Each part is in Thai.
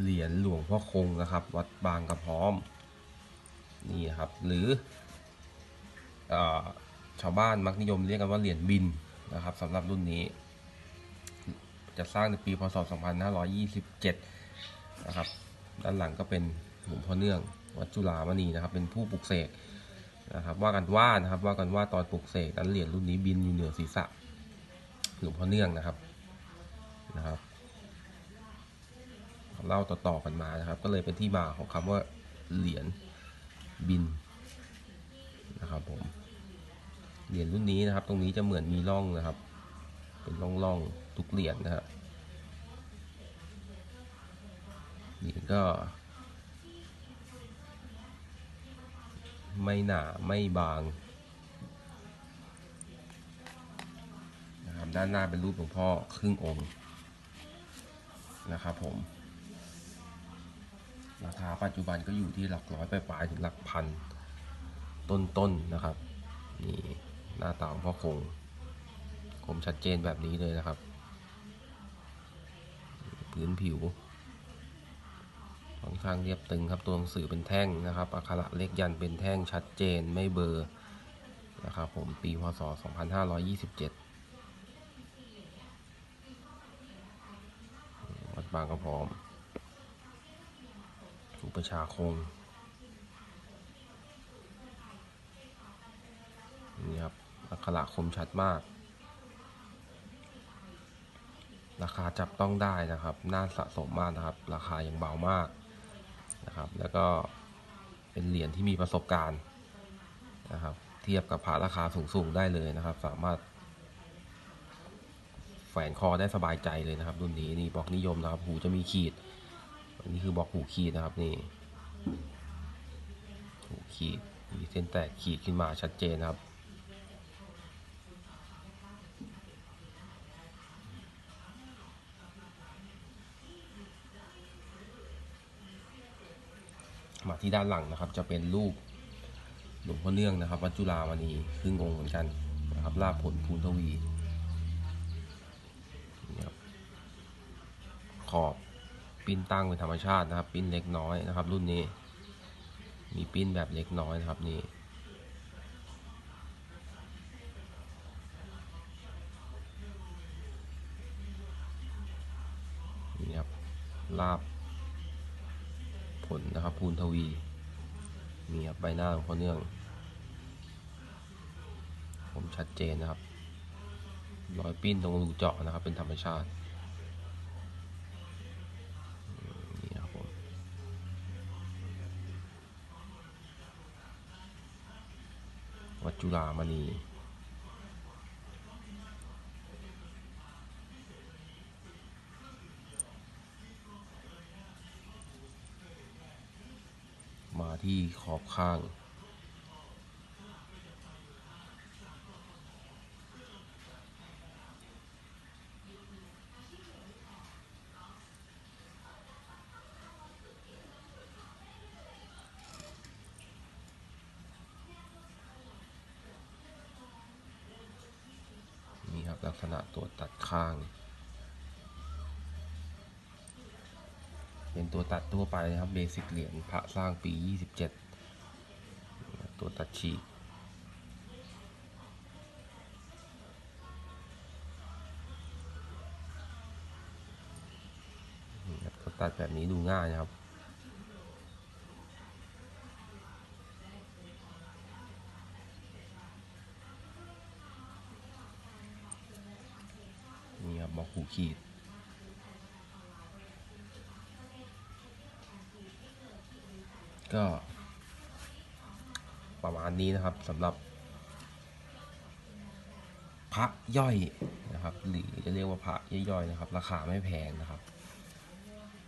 เหรียญหลวงพ่อคงนะครับ วัดบางกระพร้อมนี่ครับ หรืออชาวบ้านมักนิยมเรียกกันว่าเหรียญบินนะครับสำหรับรุ่นนี้ จะสร้างในปีพศ 2527 นะครับ ด้านหลังก็เป็นหลวงพ่อเนื่อง วัดจุฬามณีนะครับ เป็นผู้ปลุกเสกนะครับว่ากันว่านะครับว่ากันว่าตอนปลุกเสกนั้นเหรียญรุ่นนี้บินอยู่เหนือศีรษะหลวงพ่อเนื่องนะครับนะครับ เล่าต่อๆกันมานะครับ ก็เลยเป็นที่มาของคำว่าเหรียญบินนะครับผมเหรียญรุ่นนี้นะครับ ตรงนี้จะเหมือนมีร่องนะครับ เป็นร่องๆทุกเหรียญนะครับเหรียญก็ ไม่หนาไม่บางนะครับด้านหน้าเป็นรูปหลวงพ่อครึ่งองค์นะครับผม ราคาปัจจุบันก็อยู่ที่หลักร้อยไปปลายๆถึงหลักพันต้นๆนนะครับนี่หน้าตาของพ่อคงคมชัดเจนแบบนี้เลยนะครับพื้นผิวค่อนข้างเรียบตึงครับตัวหนังสือเป็นแท่งนะครับอักขระเลขยันเป็นแท่งชัดเจนไม่เบลอร์นะครับผมปีพศ 2527 วัดบางกระพร้อม ชาคงนี่ครับอักขระคมชัดมาก ราคาจับต้องได้นะครับ น่าสะสมมากนะครับ ราคายังเบามากนะครับ แล้วก็เป็นเหรียญที่มีประสบการณ์นะครับ เทียบกับพระราคาสูงๆได้เลยนะครับ สามารถแฝนคอได้สบายใจเลยนะครับ รุ่นนี้นี่บอกนิยมนะครับ หูจะมีขีด อันนี้คือบล็อกหูขีดนะครับนี่หูขีดมีเส้นแตกขีดขึ้นมาชัดเจนนะครับ มาที่ด้านหลังนะครับ จะเป็นรูปหลวงพ่อเนื่องนะครับวัดจุฬามณีครึ่งองค์เหมือนกันนะครับลาผลภูนทวีขอบ ปิ้นตั้งเป็นธรรมชาตินะครับ ปิ้นเล็กน้อยนะครับ รุ่นนี้ มีปิ้นแบบเล็กน้อยนะครับนี่นี่ครับลาบผลนะครับภูนทวีนี่ครับใบหน้าของพ่อเนื่อง ผมชัดเจนนะครับ รอยปิ้นตรงรูเจาะนะครับ เป็นธรรมชาตินี่ครับผม วัดจุฬามณีมาที่ขอบข้าง กษณะตัวตัดข้าง เป็นตัวตัดทั่วไปนะครับเบสิกเหรียญพระสร้างปี 27 ตัวตัดฉีกนี่ครับตัวตัดแบบนี้ดูง่ายนะครับ บอกหูขีด ก็ ประมาณนี้นะครับสำหรับ พระย่อยนะครับ หรือจะเรียกว่าพระย่อยๆนะครับ ราคาไม่แพงนะครับ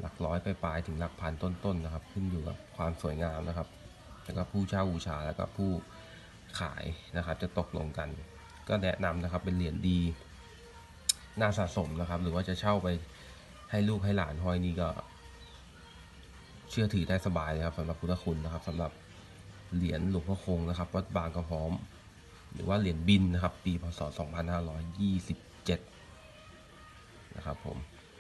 หลักร้อยไปปลายถึงหลักพันต้นๆนะครับ ขึ้นอยู่กับความสวยงามนะครับ แล้วก็ผู้เช่าบูชาแล้วก็ผู้ขายนะครับ จะตกลงกัน ก็แนะนำนะครับเป็นเหรียญดี น่าสะสมนะครับ หรือว่าจะเช่าไปให้ลูกให้หลานห้อยนี่ก็ เชื่อถือได้สบายเลยครับสำหรับพุทธคุณนะครับสำหรับเหรียญหลวงพ่อคงนะครับวัดบางกระพร้อม หรือว่าเหรียญบินนะครับ ปีพศ 2527 นะครับผม